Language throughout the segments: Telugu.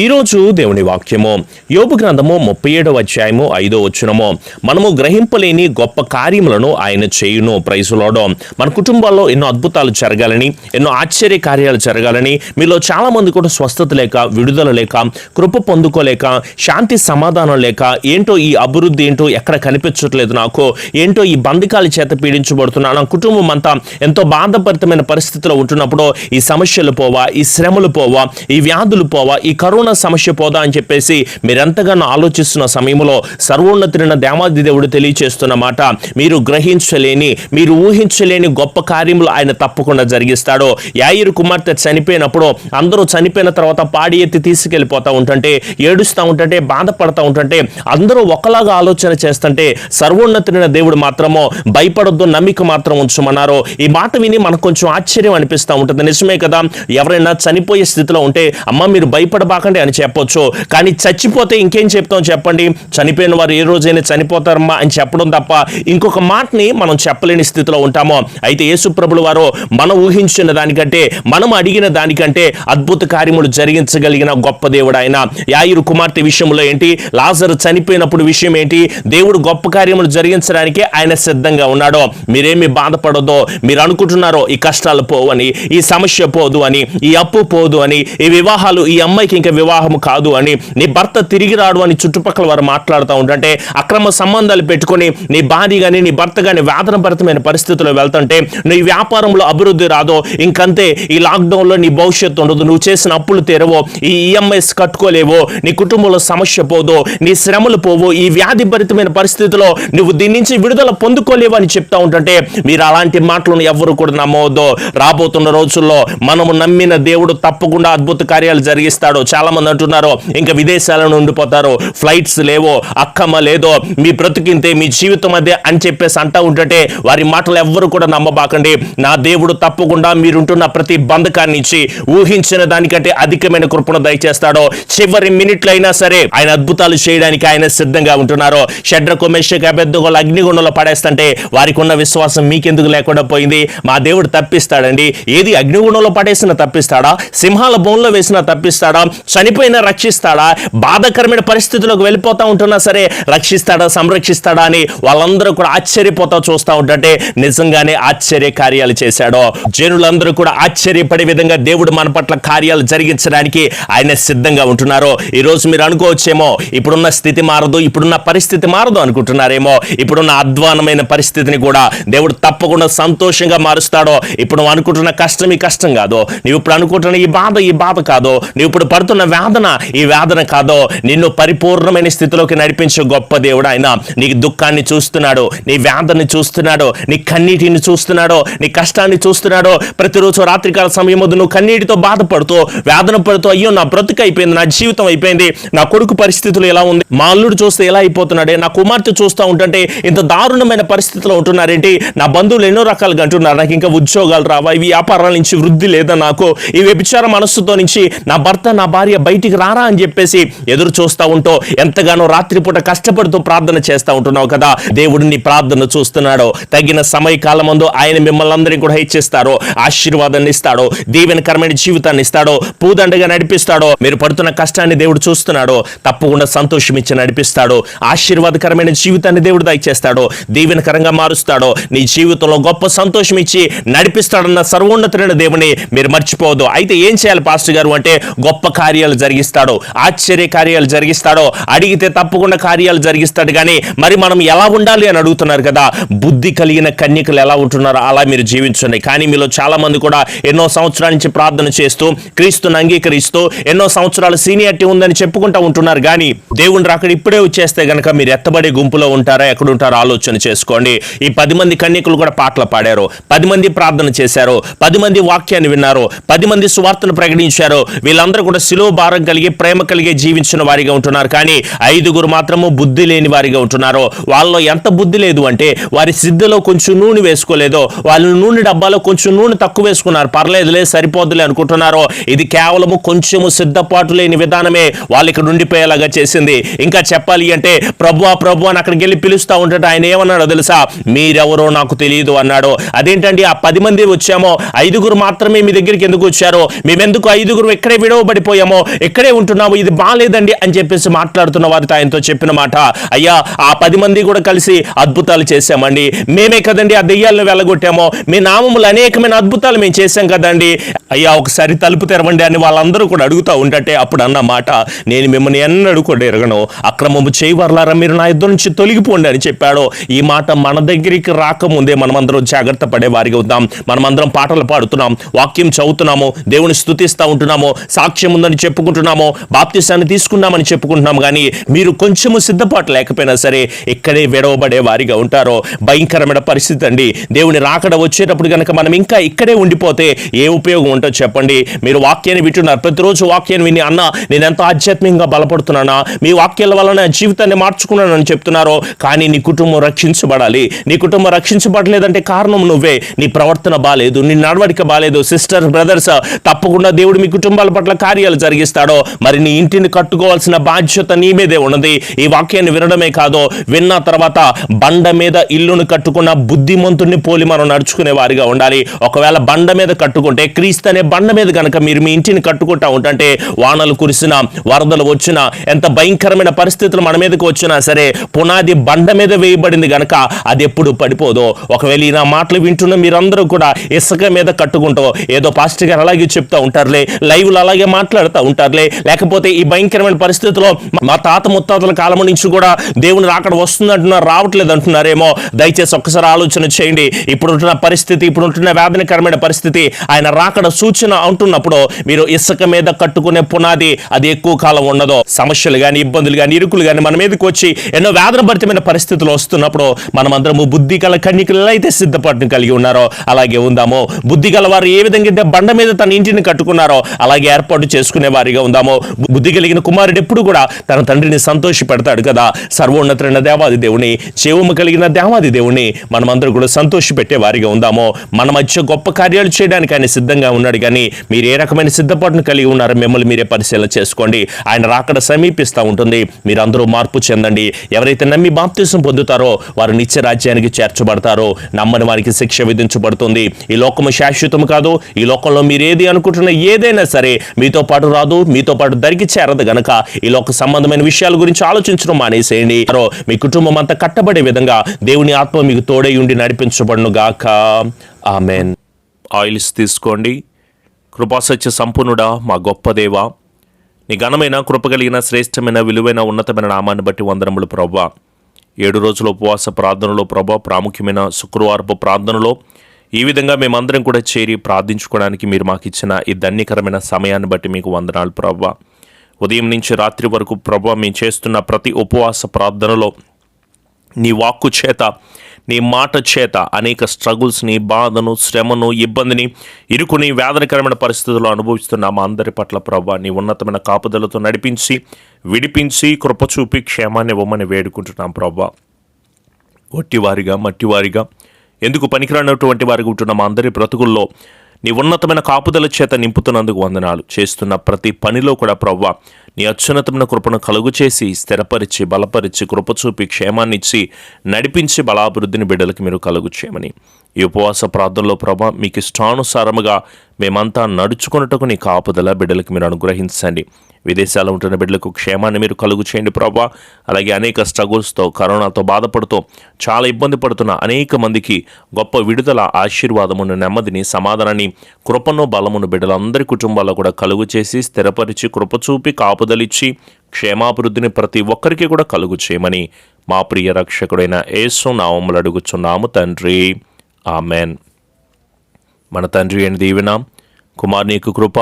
ఈరోజు దేవుని వాక్యము. యోపు గ్రంథము ముప్పై ఏడవ అధ్యాయము ఐదో వచ్చునము మనము గ్రహింపలేని గొప్ప కార్యములను ఆయన చేయును. ప్రైజులోడం మన కుటుంబాల్లో ఎన్నో అద్భుతాలు జరగాలని ఎన్నో ఆశ్చర్య కార్యాలు జరగాలని మీలో చాలామంది కూడా స్వస్థత లేక విడుదల లేక కృప పొందుకోలేక శాంతి సమాధానం లేక ఏంటో ఈ అభివృద్ధి ఏంటో ఎక్కడ కనిపించట్లేదు నాకు ఏంటో ఈ బంధకాల చేత పీడించబడుతున్నా నా కుటుంబం అంతా ఎంతో బాధపరితమైన పరిస్థితిలో ఉంటున్నప్పుడు ఈ సమస్యలు పోవా ఈ శ్రమలు పోవా ఈ వ్యాధులు పోవా ఈ కరోనా సమస్య పోదా అని చెప్పేసి మీరెంతగానో ఆలోచిస్తున్న సమయంలో సర్వోన్నతుడైన దేవాది దేవుడు తెలియచేస్తున్న మాట మీరు గ్రహించలేని మీరు ఊహించలేని గొప్ప కార్యములు ఆయన తప్పకుండా జరిగిస్తాడు. యాయిరు కుమార్తె చనిపోయినప్పుడు అందరూ చనిపోయిన తర్వాత పాడి ఎత్తి తీసుకెళ్ళిపోతా ఉంటుంటే ఏడుస్తూ ఉంటుంటే బాధపడతా ఉంటుంటే అందరూ ఒకలాగా ఆలోచన చేస్తుంటే సర్వోన్నతుడైన దేవుడు మాత్రమో భయపడొద్దు నమ్మిక మాత్రం ఉంచమన్నారు. ఈ మాట విని మనకు కొంచెం ఆశ్చర్యం అనిపిస్తూ ఉంటుంది. నిజమే కదా ఎవరైనా చనిపోయే స్థితిలో ఉంటే అమ్మ మీరు భయపడబాక భయపడబాకండి అని చెప్పొచ్చు. కానీ చచ్చిపోతే ఇంకేం చెప్తాం చెప్పండి? చనిపోయిన వారు ఏ రోజైనా చనిపోతారమ్మా అని చెప్పడం తప్ప ఇంకొక మాటని మనం చెప్పలేని స్థితిలో ఉంటామో? అయితే యేసుప్రభులు వారు మనం ఊహించిన దానికంటే మనం అడిగిన దానికంటే అద్భుత కార్యములు జరిగించగలిగిన గొప్ప దేవుడు ఆయన యాయిరు కుమార్తె విషయంలో ఏంటి? లాజరు చనిపోయినప్పుడు విషయం ఏంటి? దేవుడు గొప్ప కార్యములు జరిగించడానికి ఆయన సిద్ధంగా ఉన్నాడో? మీరేమి బాధపడదో మీరు అనుకుంటున్నారో? ఈ కష్టాలు పోవని ఈ సమస్య పోదు అని ఈ అప్పు పోదు అని ఈ వివాహాలు ఈ అమ్మాయికి ఇంకా వివాహం కాదు అని నీ భర్త తిరిగి రాడు అని చుట్టుపక్కల వారు మాట్లాడుతూ ఉంటుంటే అక్రమ సంబంధాలు పెట్టుకొని నీ భార్య కానీ నీ భర్త కానీ వేదనభరితమైన పరిస్థితుల్లో వెళ్తుంటే నీ వ్యాపారంలో అభివృద్ధి రాదో ఇంకంతే ఈ లాక్డౌన్లో నీ భవిష్యత్తు ఉండదు. నువ్వు చేసిన అప్పులు తీరవో ఈ ఈఎంఐస్ కట్టుకోలేవో నీ కుటుంబంలో సమస్య పోదో నీ శ్రమలు పోవో ఈ వ్యాధి భరితమైన పరిస్థితిలో నువ్వు దీని నుంచి విడుదల పొందుకోలేవు అని చెప్తా ఉంటుంటే మీరు అలాంటి మాటలను ఎవరు కూడా నమ్మవద్దు. రాబోతున్న రోజుల్లో మనము నమ్మిన దేవుడు తప్పకుండా అద్భుత కార్యాలు జరిగిస్తాడు. చాలా చాలామంది అంటున్నారు ఇంకా విదేశాలను ఉండిపోతారు ఫ్లైట్స్ లేవో అక్కమ్మ లేదో మీ బ్రతికింతే మీ జీవితం అదే అని చెప్పేసి అంటా ఉంటుంటే వారి మాటలు ఎవ్వరు కూడా నమ్మబాకండి. నా దేవుడు తప్పకుండా మీరుంటున్న ప్రతి బంధకాన్ని ఇచ్చి ఊహించిన దానికంటే అధికమైన కృపను దయచేస్తాడో. చివరి మినిట్లు అయినా సరే ఆయన అద్భుతాలు చేయడానికి ఆయన సిద్ధంగా ఉంటున్నారు. షడ్రకు మెషక్ అబెద్దగోలు అగ్నిగుండంలో పడేస్తుంటే వారికి ఉన్న విశ్వాసం మీకెందుకు లేకుండా పోయింది? మా దేవుడు తప్పిస్తాడండి. ఏది అగ్నిగుండంలో పడేసిన తప్పిస్తాడా? సింహాల బోన్లో వేసిన తప్పిస్తాడా? చనిపోయినా రక్షిస్తాడా? బాధకరమైన పరిస్థితులకు వెళ్ళిపోతా ఉంటున్నా సరే రక్షిస్తాడా సంరక్షిస్తాడా అని వాళ్ళందరూ కూడా ఆశ్చర్యపోతా చూస్తూ ఉంటుంటే నిజంగానే ఆశ్చర్య కార్యాలు చేశాడో. జనులందరూ కూడా ఆశ్చర్యపడే విధంగా దేవుడు మన పట్ల కార్యాలు జరిగించడానికి ఆయన సిద్ధంగా ఉంటున్నారు. ఈ రోజు మీరు అనుకోవచ్చేమో ఇప్పుడున్న స్థితి మారదు ఇప్పుడున్న పరిస్థితి మారదు అనుకుంటున్నారేమో. ఇప్పుడున్న అధ్వానమైన పరిస్థితిని కూడా దేవుడు తప్పకుండా సంతోషంగా మారుస్తాడో. ఇప్పుడు అనుకుంటున్న కష్టం ఈ కష్టం కాదు. నువ్వు ఇప్పుడు అనుకుంటున్న ఈ బాధ ఈ బాధ కాదు. నువ్వు ఇప్పుడు పడుతున్న వేదన. ఈ వేదన కాదో నిన్ను పరిపూర్ణమైన స్థితిలోకి నడిపించే గొప్ప దేవుడు ఆయన నీ దుఃఖాన్ని చూస్తున్నాడు నీ వేదనని చూస్తున్నాడు నీ కన్నీటిని చూస్తున్నాడు నీ కష్టాన్ని చూస్తున్నాడు. ప్రతిరోజు రాత్రికాల సమయం ముందు నువ్వు కన్నీటితో బాధపడుతూ వేదన పడుతూ అయ్యో నా బ్రతుకు అయిపోయింది నా జీవితం అయిపోయింది నా కొడుకు పరిస్థితులు ఎలా ఉంది మా అల్లుడు చూస్తే ఎలా అయిపోతున్నాడే నా కుమార్తె చూస్తూ ఉంటుంటే ఇంత దారుణమైన పరిస్థితిలో ఉంటున్నారేంటి నా బంధువులు ఎన్నో రకాలుగా అంటున్నారు నాకు ఇంకా ఉద్యోగాలు రావా ఈ వ్యాపారాల నుంచి వృద్ధి లేదా నాకు ఈ వ్యభిచార మనస్సుతో నుంచి నా భర్త నా భార్య బయటికి రారా అని చెప్పేసి ఎదురు చూస్తూ ఉంటో ఎంతగానో రాత్రిపూట కష్టపడుతూ ప్రార్థన చేస్తూ ఉంటున్నావు కదా. దేవుడు నీ ప్రార్థన చూస్తున్నాడు. తగిన సమయకాలమందు ఆయన మిమ్మల్ని అందరినీ కూడా హెచ్చిస్తారో ఆశీర్వాదాన్ని ఇస్తాడో. దీవెనకరమైన జీవితాన్ని ఇస్తాడో. పూదండగా నడిపిస్తాడో. మీరు పడుతున్న కష్టాన్ని దేవుడు చూస్తున్నాడు. తప్పకుండా సంతోషం ఇచ్చి నడిపిస్తాడు. ఆశీర్వాదకరమైన జీవితాన్ని దేవుడు దయచేస్తాడో. దీవెనకరంగా మారుస్తాడో. నీ జీవితంలో గొప్ప సంతోషం ఇచ్చి నడిపిస్తాడన్న సర్వోన్నతుడైన దేవుని మీరు మర్చిపోవద్దు. అయితే ఏం చేయాలి పాస్టర్ గారు? అంటే గొప్ప కార్యం కార్యాలు జరిగిస్తాడో ఆశ్చర్య కార్యాలు జరిగిస్తాడో అడిగితే తప్పకుండా కార్యాలు జరిగిస్తాడు కానీ మరి మనం ఎలా ఉండాలి అని అడుగుతున్నారు కదా? బుద్ధి కలిగిన కన్యకలు ఎలా ఉంటున్నారో అలా మీరు జీవించండి. కానీ మీలో చాలా మంది కూడా ఎన్నో సంవత్సరాల నుంచి ప్రార్థన చేస్తూ క్రీస్తుని అంగీకరిస్తూ ఎన్నో సంవత్సరాల సీనియారిటీ ఉందని చెప్పుకుంటూ ఉంటున్నారు కానీ దేవుని రాకడ ఇప్పుడే వచ్చేస్తే గనక మీరు ఎత్తబడే గుంపులో ఉంటారా? ఎక్కడ ఉంటారో ఆలోచన చేసుకోండి. ఈ పది మంది కన్యకులు కూడా పాటలు పాడారు. పది మంది ప్రార్థన చేశారు. పది మంది వాక్యాన్ని విన్నారు. పది మంది సువార్తను ప్రకటించారు. వీళ్ళందరూ కూడా సిలువ భారం కలిగి ప్రేమ కలిగి జీవించిన వారిగా ఉంటున్నారు. కానీ ఐదుగురు మాత్రము బుద్ధి లేని వారిగా ఉంటున్నారు. వాళ్ళలో ఎంత బుద్ధి లేదు అంటే వారి సిద్ధలో కొంచెం నూనె వేసుకోలేదో వాళ్ళు నూనె డబ్బాలో కొంచెం నూనె తక్కువ వేసుకున్నారు. పర్లేదులే సరిపోదులే అనుకుంటున్నారు. ఇది కేవలము కొంచెము సిద్ధపాటు లేని విధానమే వాళ్ళు ఇక్కడ ఉండిపోయేలాగా చేసింది. ఇంకా చెప్పాలి అంటే ప్రభు ప్రభు అని అక్కడికి వెళ్ళి పిలుస్తా ఉంటాడు ఆయన ఏమన్నాడో తెలుసా? మీరెవరో నాకు తెలియదు అన్నాడు. అదేంటండి? ఆ పది మంది వచ్చామో ఐదుగురు మాత్రమే మీ దగ్గరికి ఎందుకు వచ్చారో? మేమెందుకు ఐదుగురు ఎక్కడే విడవబడిపోయామో? ఇక్కడే ఉంటున్నాము ఇది బాగాలేదండి అని చెప్పేసి మాట్లాడుతున్న వారితో ఆయనతో చెప్పిన మాట. అయ్యా ఆ పది మంది కూడా కలిసి అద్భుతాలు చేశామండి. మేమే కదండి ఆ దెయ్యాలను వెళ్ళగొట్టామో మీ నామములు అనేకమైన అద్భుతాలు మేము చేశాం కదండి. అయ్యా ఒకసారి తలుపు తెరవండి అని వాళ్ళందరూ కూడా అడుగుతూ ఉంటట్టే అప్పుడు అన్న మాట నేను మిమ్మల్ని ఎన్నడూ కూడా ఎరగను. అక్రమము చేయవర్లారా? మీరు నా ఇద్దరు నుంచి తొలగిపోండి అని చెప్పాడు. ఈ మాట మన దగ్గరికి రాకముందే మనమందరం జాగ్రత్త పడేవారిగా ఉందాం. మనమందరం పాటలు పాడుతున్నాం వాక్యం చదువుతున్నాము దేవుని స్థుతిస్తూ ఉంటున్నాము. సాక్ష్యం ఉందని చెప్పుకుంటున్నామో బాప్తిసాన్ని తీసుకున్నామని చెప్పుకుంటున్నాం. కానీ మీరు కొంచెము సిద్ధపాటు లేకపోయినా సరే ఇక్కడే విడవబడే వారిగా ఉంటారో భయంకరమైన పరిస్థితి అండి. దేవుని రాకడ వచ్చేటప్పుడు కనుక మనం ఇంకా ఇక్కడే ఉండిపోతే ఏ ఉపయోగం ఉంటో చెప్పండి. మీరు వాక్యాన్ని వింటున్నారు. ప్రతిరోజు వాక్యాన్ని విని అన్న నేను ఎంతో ఆధ్యాత్మికంగా బలపడుతున్నానా? మీ వాక్యాల వలన నా జీవితాన్ని మార్చుకున్నానని చెప్తున్నారో. కానీ నీ కుటుంబం రక్షించబడాలి. నీ కుటుంబం రక్షించబడలేదంటే కారణం నువ్వే. నీ ప్రవర్తన బాలేదు నీ నడవడిక బాలేదు. సిస్టర్ బ్రదర్స్ తప్పకుండా దేవుడు మీ కుటుంబాల పట్ల కార్యాలు జరిగిస్తాడో మరి నీ ఇంటిని కట్టుకోవాల్సిన బాధ్యత నీ మీదే ఉన్నది. ఈ వాక్యాన్ని వినడమే కాదు విన్న తర్వాత బండ మీద ఇల్లును కట్టుకున్న బుద్ధిమంతుణ్ణి పోలి మనం నడుచుకునే వారిగా ఉండాలి. ఒకవేళ బండ మీద కట్టుకుంటే క్రీస్తు అనే బండ మీద కనుక మీరు మీ ఇంటిని కట్టుకుంటా ఉంటే వానలు కురిసినా వరదలు వచ్చినా ఎంత భయంకరమైన పరిస్థితులు మన మీదకి వచ్చినా సరే పునాది బండ మీద వేయబడింది గనక అది ఎప్పుడు పడిపోదు. ఒకవేళ నా మాటలు వింటున్న మీరందరూ కూడా ఇసుక మీద కట్టుకుంటూ ఏదో పాస్టర్ గారు అలాగే చెప్తా ఉంటారులే లైవ్లు అలాగే మాట్లాడుతూ ఉంటారులే. లేకపోతే ఈ భయంకరమైన పరిస్థితుల్లో మా తాత ముత్తాతల కాలం నుంచి కూడా దేవుని రాకడ వస్తుంది అంటున్నారు రావట్లేదు అంటున్నారేమో దయచేసి ఒక్కసారి ఆలోచన చేయండి. ఇప్పుడుంటున్న పరిస్థితి ఇప్పుడుంటున్న వేదనకరమైన పరిస్థితి ఆయన రాకడ సూచన అంటున్నప్పుడు మీరు ఇసుక మీద కట్టుకునే పునాది అది ఎక్కువ కాలం ఉండదు. సమస్యలు కానీ ఇబ్బందులు కానీ ఇరుకులు కానీ మన మీదకి వచ్చి ఎన్నో వేదనభరితమైన పరిస్థితులు వస్తున్నప్పుడు మనమందరము బుద్ధి గల కన్నికలు అయితే సిద్ధపాటును కలిగి ఉన్నారో అలాగే ఉందాము. బుద్ధి గల వారు ఏ విధంగా అయితే బండ మీద తన ఇంటిని కట్టుకున్నారో అలాగే ఏర్పాటు చేసుకునే వారిగా ఉందామో. బుద్ధి కలిగిన కుమారుడు ఎప్పుడు కూడా తన తండ్రిని సంతోష పెడతాడు కదా. సర్వోన్నతమైన దేవాది దేవుని జీవము కలిగిన దేవాది దేవుని మనమందరూ కూడా సంతోష పెట్టే వారిగా ఉందామో. మన మధ్య గొప్ప కార్యాలు చేయడానికి ఆయన సిద్ధంగా ఉన్నాడు కానీ మీరు ఏ రకమైన సిద్ధపాటును కలిగి ఉన్నారో మిమ్మల్ని మీరే పరిశీలన చేసుకోండి. ఆయన రాకడ సమీపిస్తూ ఉంటుంది. మీరందరూ మార్పు చెందండి. ఎవరైతే నమ్మి బాప్తీసం పొందుతారో వారు నిత్య రాజ్యానికి చేర్చబడతారో. నమ్మని వారికి శిక్ష విధించబడుతుంది. ఈ లోకము శాశ్వతం కాదు. ఈ లోకంలో మీరు ఏది అనుకుంటున్న ఏదైనా సరే మీతో పాటు రాదు మీతో పాటు దరికి చేరదు గనక ఈ లోక సంబంధమైన విషయాల గురించి ఆలోచించడం మానేసేయండి. మరో మీ కుటుంబం అంతా కట్టబడే విధంగా దేవుని ఆత్మ మీకు తోడై ఉండి నడిపించబడును గాక. ఆమెన్. ఆయిల్స్ తీసుకోండి. కృపాసత్య సంపూర్ణుడా మా గొప్ప దేవ. నీ ఘనమైన కృపగలిగిన శ్రేష్టమైన విలువైన ఉన్నతమైన నామాన్ని బట్టి వందనములు ప్రభా. ఏడు రోజుల ఉపవాస ప్రార్థనలో ప్రభా ప్రాముఖ్యమైన శుక్రవారపు ప్రార్థనలో ఈ విధంగా మేమందరం కూడా చేరి ప్రార్థించుకోవడానికి మీరు మాకు ఇచ్చిన ఈ ధన్యకరమైన సమయాన్ని బట్టి మీకు వందనాలు ప్రభా ఉదయం నుంచి రాత్రి వరకు ప్రభా మేము చేస్తున్న ప్రతి ఉపవాస ప్రార్థనలో నీ వాక్కు చేత నీ మాట చేత అనేక స్ట్రగుల్స్ని బాధను శ్రమను ఇబ్బందిని ఇరుకుని వేదనకరమైన పరిస్థితుల్లో అనుభవిస్తున్న మా అందరి పట్ల ప్రభా నీ ఉన్నతమైన కాపుదలతో నడిపించి విడిపించి కృపచూపి క్షేమాన్ని ఇవ్వమని వేడుకుంటున్నాం ప్రభా ఒట్టివారిగా మట్టివారిగా ఎందుకు పనికిరానటువంటి వారికి ఉంటున్న మా అందరి బ్రతుకుల్లో నీ ఉన్నతమైన కాపుదల చేత నింపుతున్నందుకు వందనాలు. చేస్తున్న ప్రతి పనిలో కూడా ప్రవ్వ నీ అత్యున్నతమైన కృపను కలుగు చేసి స్థిరపరిచి బలపరిచి కృపచూపి క్షేమాన్నిచ్చి నడిపించి బలాభివృద్ధిని బిడ్డలకు మీరు కలుగు చేయమని. ఈ ఉపవాస ప్రార్థనలో ప్రభా మీకు ఇష్టానుసారముగా మేమంతా నడుచుకున్నట్టుకు నీ కాపుదల బిడ్డలకు మీరు అనుగ్రహించండి. విదేశాల్లో ఉంటున్న బిడ్డలకు క్షేమాన్ని మీరు కలుగు చేయండి ప్రభా. అలాగే అనేక స్ట్రగుల్స్తో కరోనాతో బాధపడుతూ చాలా ఇబ్బంది పడుతున్న అనేక మందికి గొప్ప విడుదల ఆశీర్వాదమును నెమ్మదిని సమాధానాన్ని కృపను బలమును బిడ్డలందరి కుటుంబాల్లో కూడా కలుగు చేసి స్థిరపరిచి కృపచూపి కాపుదలిచ్చి క్షేమాభివృద్ధిని ప్రతి ఒక్కరికి కూడా కలుగు చేయమని మా ప్రియ రక్షకుడైన యేసు నామములు అడుగుచున్నాము తండ్రి. ఆమెన్. మన తండ్రి అని దీవెన కుమార్నీకు కృప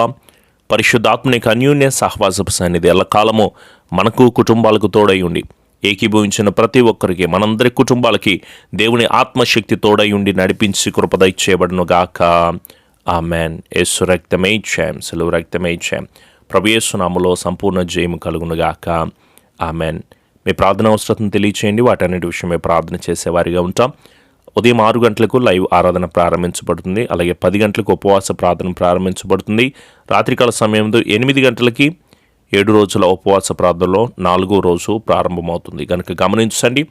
పరిశుద్ధాత్మనికి అన్యోన్య సహవాసపు సన్నిధి ఎల్లకాలము మనకు కుటుంబాలకు తోడై ఉండి ఏకీభవించిన ప్రతి ఒక్కరికి మనందరి కుటుంబాలకి దేవుని ఆత్మశక్తి తోడై ఉండి నడిపించి కృపదై చేయబడును గాక. ఆమెన్. యేసు రక్తమే ఇచ్చాం సెలవు రక్తమే ఇచ్చాం. ప్రభుయేసునామలో సంపూర్ణ జయము కలుగును గాక. ఆమెన్. మీ ప్రార్థన అవసరం తెలియచేయండి వాటన్నిటి విషయమే ప్రార్థన చేసేవారిగా ఉంటాం. ఉదయం ఆరు గంటలకు లైవ్ ఆరాధన ప్రారంభించబడుతుంది. అలాగే పది గంటలకు ఉపవాస ప్రార్థన ప్రారంభించబడుతుంది. రాత్రికాల సమయంలో ఎనిమిది గంటలకి ఏడు రోజుల ఉపవాస ప్రార్థనలో నాలుగో రోజు ప్రారంభమవుతుంది. కనుక గమనించండి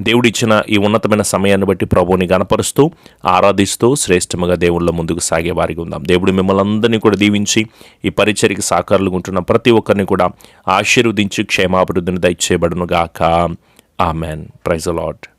దేవుడిచ్చిన ఈ ఉన్నతమైన సమయాన్ని బట్టి ప్రభువుని గనపరుస్తూ ఆరాధిస్తూ శ్రేష్టముగా దేవుళ్ళ ముందుకు సాగే వారికి ఉందాం. దేవుడు మిమ్మల్ని అందరినీ కూడా దీవించి ఈ పరిచర్కి సాకారులు ఉంటున్న ప్రతి ఒక్కరిని కూడా ఆశీర్వదించి క్షేమాభివృద్ధిని దయచేయబడును గాక ఆమెన్. Praise lord